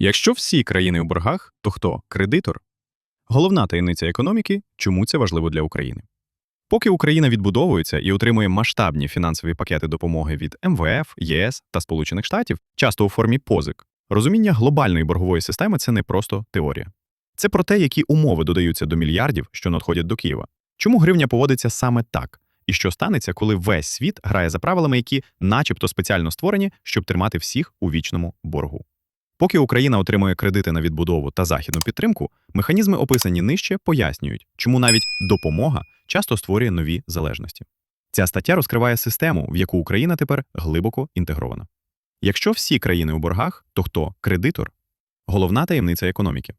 Якщо всі країни у боргах, то хто кредитор? Головна таємниця економіки чому це важливо для України. Поки Україна відбудовується і отримує масштабні фінансові пакети допомоги від МВФ, ЄС та Сполучених Штатів, часто у формі позик, розуміння глобальної боргової системи це не просто теорія. Це про те, які умови додаються до мільярдів, що надходять до Києва. Чому гривня поводиться саме так? І що станеться, коли весь світ грає за правилами, які, начебто, спеціально створені, щоб тримати всіх у вічному боргу? Поки Україна отримує кредити на відбудову та західну підтримку, механізми, описані нижче, пояснюють, чому навіть допомога часто створює нові залежності. Ця стаття розкриває систему, в яку Україна тепер глибоко інтегрована. Якщо всі країни у боргах, то хто кредитор? Головна таємниця економіки.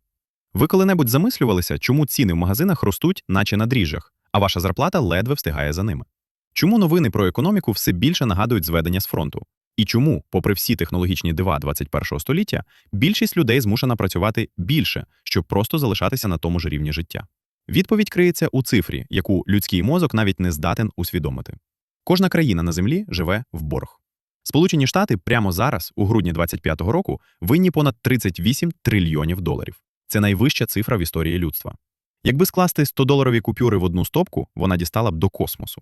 Ви коли-небудь замислювалися, чому ціни в магазинах ростуть, наче на дріжджах, а ваша зарплата ледве встигає за ними? Чому новини про економіку все більше нагадують зведення з фронту? І чому, попри всі технологічні дива 21 століття, більшість людей змушена працювати більше, щоб просто залишатися на тому ж рівні життя? Відповідь криється у цифрі, яку людський мозок навіть не здатен усвідомити. Кожна країна на землі живе в борг. Сполучені Штати прямо зараз, у грудні 25-го року, винні понад 38 трильйонів доларів. Це найвища цифра в історії людства. Якби скласти 100-доларові купюри в одну стопку, вона дістала б до космосу.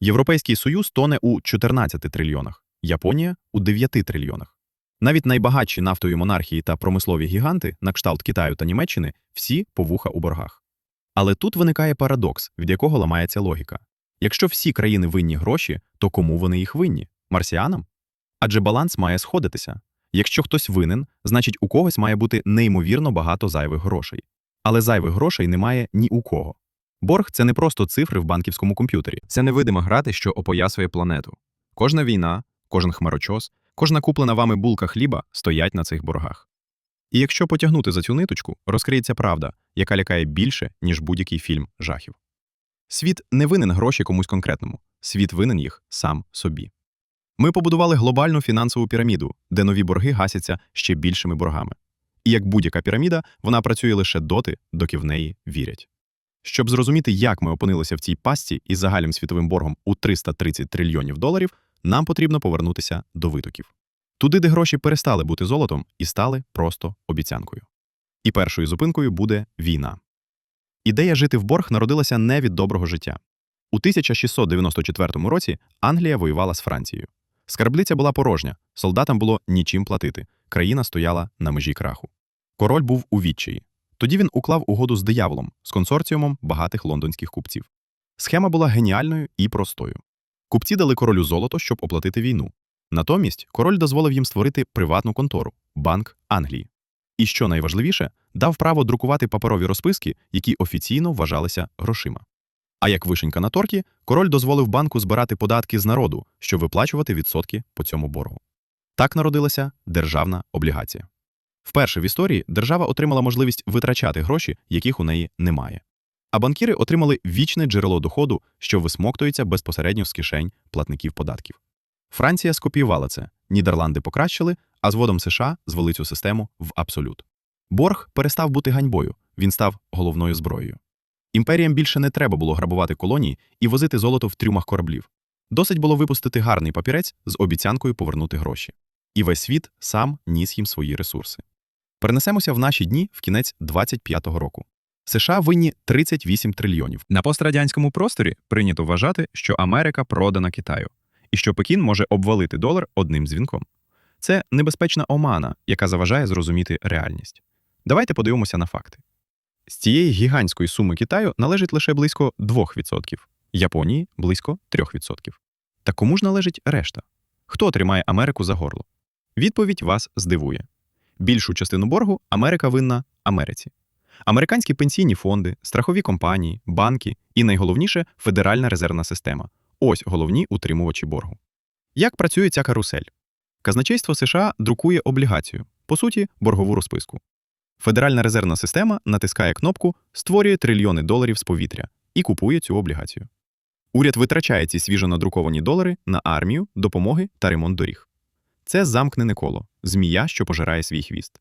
Європейський Союз тоне у 14 трильйонах, Японія у 9 трильйонах. Навіть найбагатші нафтові монархії та промислові гіганти, на кшталт Китаю та Німеччини, всі повуха у боргах. Але тут виникає парадокс, від якого ламається логіка. Якщо всі країни винні гроші, то кому вони їх винні? Марсіанам? Адже баланс має сходитися. Якщо хтось винен, значить у когось має бути неймовірно багато зайвих грошей. Але зайвих грошей немає ні у кого. Борг це не просто цифри в банківському комп'ютері. Це невидима грати, що опоясує планету. Кожна війна, кожен хмарочос, кожна куплена вами булка хліба стоять на цих боргах. І якщо потягнути за цю ниточку, розкриється правда, яка лякає більше, ніж будь-який фільм жахів. Світ не винен гроші комусь конкретному, світ винен їх сам собі. Ми побудували глобальну фінансову піраміду, де нові борги гасяться ще більшими боргами. І як будь-яка піраміда, вона працює лише доти, доки в неї вірять. Щоб зрозуміти, як ми опинилися в цій пастці із загальним світовим боргом у 330 трильйонів доларів, нам потрібно повернутися до витоків. Туди, де гроші перестали бути золотом і стали просто обіцянкою. І першою зупинкою буде війна. Ідея жити в борг народилася не від доброго життя. У 1694 році Англія воювала з Францією. Скарбниця була порожня, солдатам було нічим платити, країна стояла на межі краху. Король був у відчаї. Тоді він уклав угоду з дияволом, з консорціумом багатих лондонських купців. Схема була геніальною і простою. Купці дали королю золото, щоб оплатити війну. Натомість король дозволив їм створити приватну контору Банк Англії. І що найважливіше, дав право друкувати паперові розписки, які офіційно вважалися грошима. А як вишенька на торті, король дозволив банку збирати податки з народу, щоб виплачувати відсотки по цьому боргу. Так народилася державна облігація. Вперше в історії держава отримала можливість витрачати гроші, яких у неї немає. А банкіри отримали вічне джерело доходу, що висмоктується безпосередньо з кишень платників податків. Франція скопіювала це, Нідерланди покращили, а згодом США звели цю систему в абсолют. Борг перестав бути ганьбою, він став головною зброєю. Імперіям більше не треба було грабувати колонії і возити золото в трюмах кораблів. Досить було випустити гарний папірець з обіцянкою повернути гроші. І весь світ сам ніс їм свої ресурси. Перенесемося в наші дні в кінець 25-го року. США винні 38 трильйонів. На пострадянському просторі прийнято вважати, що Америка продана Китаю, і що Пекін може обвалити долар одним дзвінком. Це небезпечна омана, яка заважає зрозуміти реальність. Давайте подивимося на факти. З цієї гігантської суми Китаю належить лише близько 2%, Японії близько 3%. Та кому ж належить решта? Хто тримає Америку за горло? Відповідь вас здивує. Більшу частину боргу Америка винна Америці. Американські пенсійні фонди, страхові компанії, банки і найголовніше Федеральна резервна система ось головні утримувачі боргу. Як працює ця карусель? Казначейство США друкує облігацію, по суті, боргову розписку. Федеральна резервна система натискає кнопку, створює трильйони доларів з повітря і купує цю облігацію. Уряд витрачає ці свіжо надруковані долари на армію, допомоги та ремонт доріг. Це замкнене коло, змія, що пожирає свій хвіст.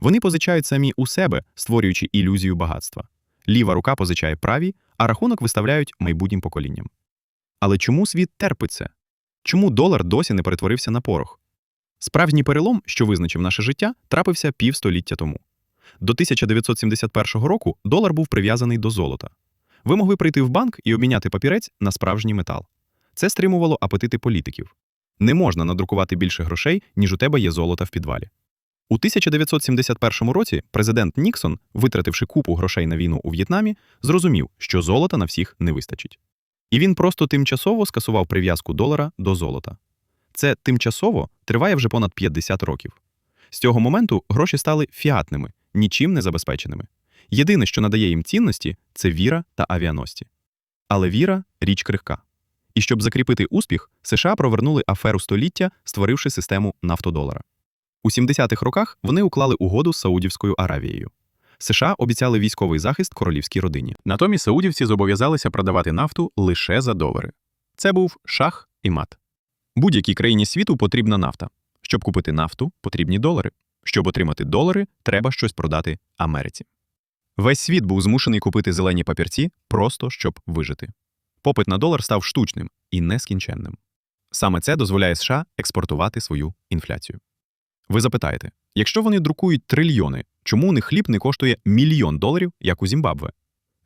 Вони позичають самі у себе, створюючи ілюзію багатства. Ліва рука позичає правій, а рахунок виставляють майбутнім поколінням. Але чому світ терпить це? Чому долар досі не перетворився на порох? Справжній перелом, що визначив наше життя, трапився півстоліття тому. До 1971 року долар був прив'язаний до золота. Ви могли прийти в банк і обміняти папірець на справжній метал. Це стримувало апетити політиків. Не можна надрукувати більше грошей, ніж у тебе є золота в підвалі. У 1971 році президент Ніксон, витративши купу грошей на війну у В'єтнамі, зрозумів, що золота на всіх не вистачить. І він просто тимчасово скасував прив'язку долара до золота. Це тимчасово триває вже понад 50 років. З цього моменту гроші стали фіатними, нічим не забезпеченими. Єдине, що надає їм цінності, це віра та авіаності. Але віра річ крихка. І щоб закріпити успіх, США провернули аферу століття, створивши систему нафтодолара. У 70-х роках вони уклали угоду з Саудівською Аравією. США обіцяли військовий захист королівській родині. Натомість саудівці зобов'язалися продавати нафту лише за долари. Це був шах і мат. Будь-якій країні світу потрібна нафта. Щоб купити нафту, потрібні долари. Щоб отримати долари, треба щось продати Америці. Весь світ був змушений купити зелені папірці просто щоб вижити. Попит на долар став штучним і нескінченним. Саме це дозволяє США експортувати свою інфляцію. Ви запитаєте, якщо вони друкують трильйони, чому у них хліб не коштує мільйон доларів, як у Зімбабве?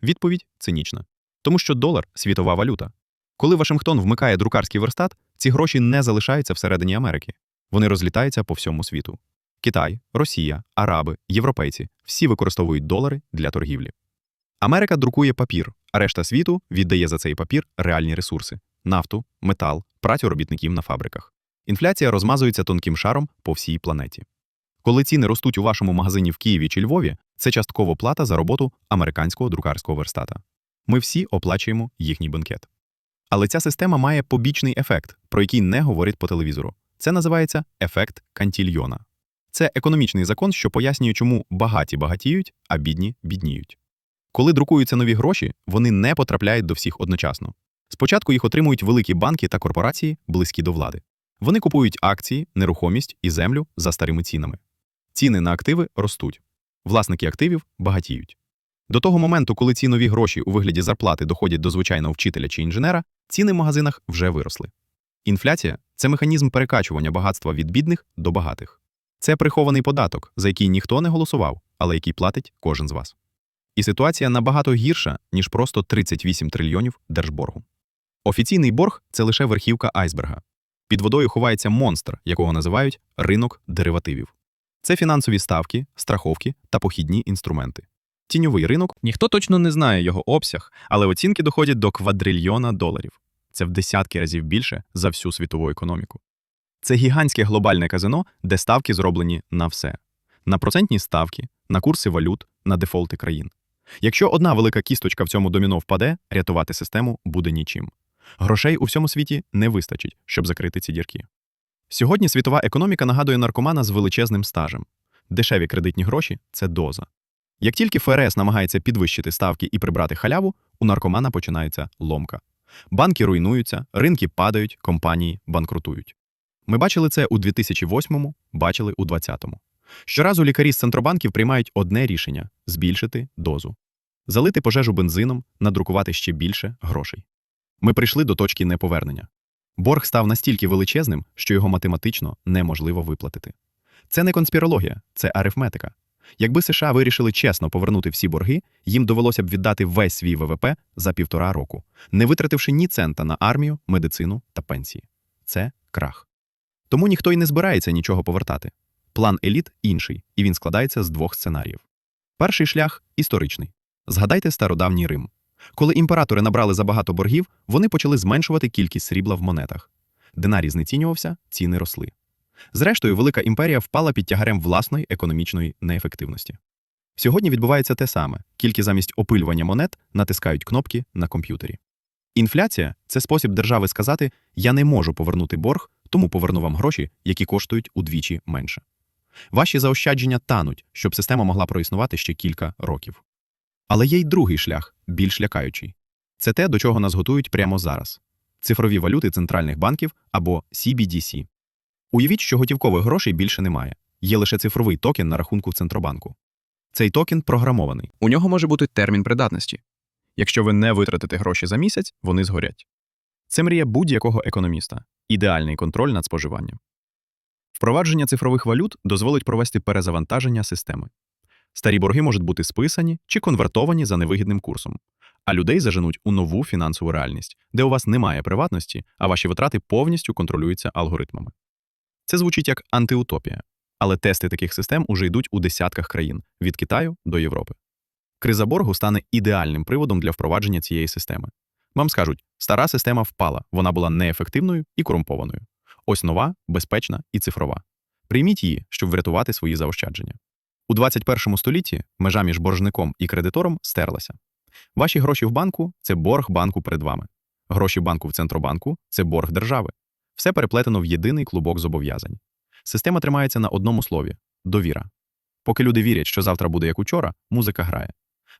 Відповідь цинічна. Тому що долар світова валюта. Коли Вашингтон вмикає друкарський верстат, ці гроші не залишаються всередині Америки. Вони розлітаються по всьому світу. Китай, Росія, Араби, європейці всі використовують долари для торгівлі. Америка друкує папір, а решта світу віддає за цей папір реальні ресурси нафту, метал, працю робітників на фабриках. Інфляція розмазується тонким шаром по всій планеті. Коли ціни ростуть у вашому магазині в Києві чи Львові, це частково плата за роботу американського друкарського верстата. Ми всі оплачуємо їхній бенкет. Але ця система має побічний ефект, про який не говорять по телевізору. Це називається ефект кантільйона. Це економічний закон, що пояснює, чому багаті багатіють, а бідні бідніють. Коли друкуються нові гроші, вони не потрапляють до всіх одночасно. Спочатку їх отримують великі банки та корпорації, близькі до влади. Вони купують акції, нерухомість і землю за старими цінами. Ціни на активи ростуть. Власники активів багатіють. До того моменту, коли ці нові гроші у вигляді зарплати доходять до звичайного вчителя чи інженера, ціни в магазинах вже виросли. Інфляція це механізм перекачування багатства від бідних до багатих. Це прихований податок, за який ніхто не голосував, але який платить кожен з вас. І ситуація набагато гірша, ніж просто 38 трильйонів держборгу. Офіційний борг це лише верхівка айсберга. Під водою ховається монстр, якого називають ринок деривативів. Це фінансові ставки, страховки та похідні інструменти. Тіньовий ринок ніхто точно не знає його обсяг, але оцінки доходять до квадрильйона доларів. Це в десятки разів більше за всю світову економіку. Це гігантське глобальне казино, де ставки зроблені на все: на процентні ставки, на курси валют, на дефолти країн. Якщо одна велика кісточка в цьому доміно впаде, рятувати систему буде нічим. Грошей у всьому світі не вистачить, щоб закрити ці дірки. Сьогодні світова економіка нагадує наркомана з величезним стажем. Дешеві кредитні гроші це доза. Як тільки ФРС намагається підвищити ставки і прибрати халяву, у наркомана починається ломка. Банки руйнуються, ринки падають, компанії банкрутують. Ми бачили це у 2008-му, бачили у 2020-му. Щоразу лікарі з центробанків приймають одне рішення збільшити дозу, залити пожежу бензином, надрукувати ще більше грошей. Ми прийшли до точки неповернення. Борг став настільки величезним, що його математично неможливо виплатити. Це не конспірологія, це арифметика. Якби США вирішили чесно повернути всі борги, їм довелося б віддати весь свій ВВП за півтора року, не витративши ні цента на армію, медицину та пенсії. Це крах. Тому ніхто й не збирається нічого повертати. План еліт інший, і він складається з двох сценаріїв. Перший шлях історичний. Згадайте стародавній Рим. Коли імператори набрали забагато боргів, вони почали зменшувати кількість срібла в монетах. Динарій знецінювався, ціни росли. Зрештою, велика імперія впала під тягарем власної економічної неефективності. Сьогодні відбувається те саме, тільки замість опилювання монет натискають кнопки на комп'ютері. Інфляція це спосіб держави сказати: я не можу повернути борг, тому поверну вам гроші, які коштують удвічі менше. Ваші заощадження тануть, щоб система могла проіснувати ще кілька років. Але є й другий шлях, більш лякаючий. Це те, до чого нас готують прямо зараз: цифрові валюти центральних банків або CBDC. Уявіть, що готівкових грошей більше немає. Є лише цифровий токен на рахунку Центробанку. Цей токен програмований. У нього може бути термін придатності. Якщо ви не витратите гроші за місяць, вони згорять. Це мрія будь-якого економіста ідеальний контроль над споживанням. Впровадження цифрових валют дозволить провести перезавантаження системи. Старі борги можуть бути списані чи конвертовані за невигідним курсом, а людей заженуть у нову фінансову реальність, де у вас немає приватності, а ваші витрати повністю контролюються алгоритмами. Це звучить як антиутопія, але тести таких систем уже йдуть у десятках країн від Китаю до Європи. Криза боргу стане ідеальним приводом для впровадження цієї системи. Вам скажуть, стара система впала, вона була неефективною і корумпованою. Ось нова, безпечна і цифрова. Прийміть її, щоб врятувати свої заощадження. У 21 столітті межа між боржником і кредитором стерлася. Ваші гроші в банку це борг банку перед вами. Гроші банку в центробанку це борг держави. Все переплетено в єдиний клубок зобов'язань. Система тримається на одному слові довіра. Поки люди вірять, що завтра буде як учора, музика грає.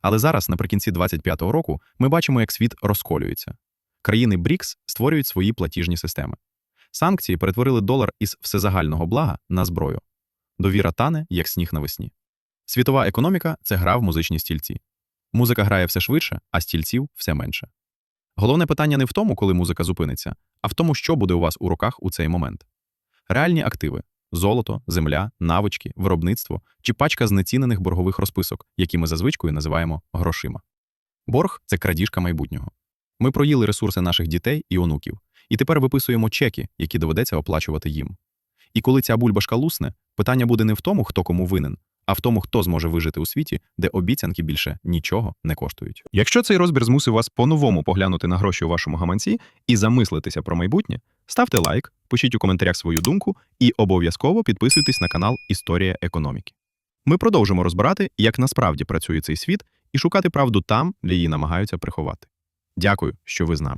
Але зараз, наприкінці 25-го року, ми бачимо, як світ розколюється. Країни БРІКС створюють свої платіжні системи. Санкції перетворили долар із всезагального блага на зброю. Довіра тане, як сніг навесні. Світова економіка це гра в музичні стільці. Музика грає все швидше, а стільців все менше. Головне питання не в тому, коли музика зупиниться, а в тому, що буде у вас у руках у цей момент. Реальні активи золото, земля, навички, виробництво чи пачка знецінених боргових розписок, які ми за звичкою називаємо грошима. Борг це крадіжка майбутнього. Ми проїли ресурси наших дітей і онуків, і тепер виписуємо чеки, які доведеться оплачувати їм. І коли ця бульбашка лусне, питання буде не в тому, хто кому винен, а в тому, хто зможе вижити у світі, де обіцянки більше нічого не коштують. Якщо цей розбір змусив вас по-новому поглянути на гроші у вашому гаманці і замислитися про майбутнє, ставте лайк, пишіть у коментарях свою думку і обов'язково підписуйтесь на канал Історія економіки. Ми продовжимо розбирати, як насправді працює цей світ, і шукати правду там, де її намагаються приховати. Дякую, що ви з нами.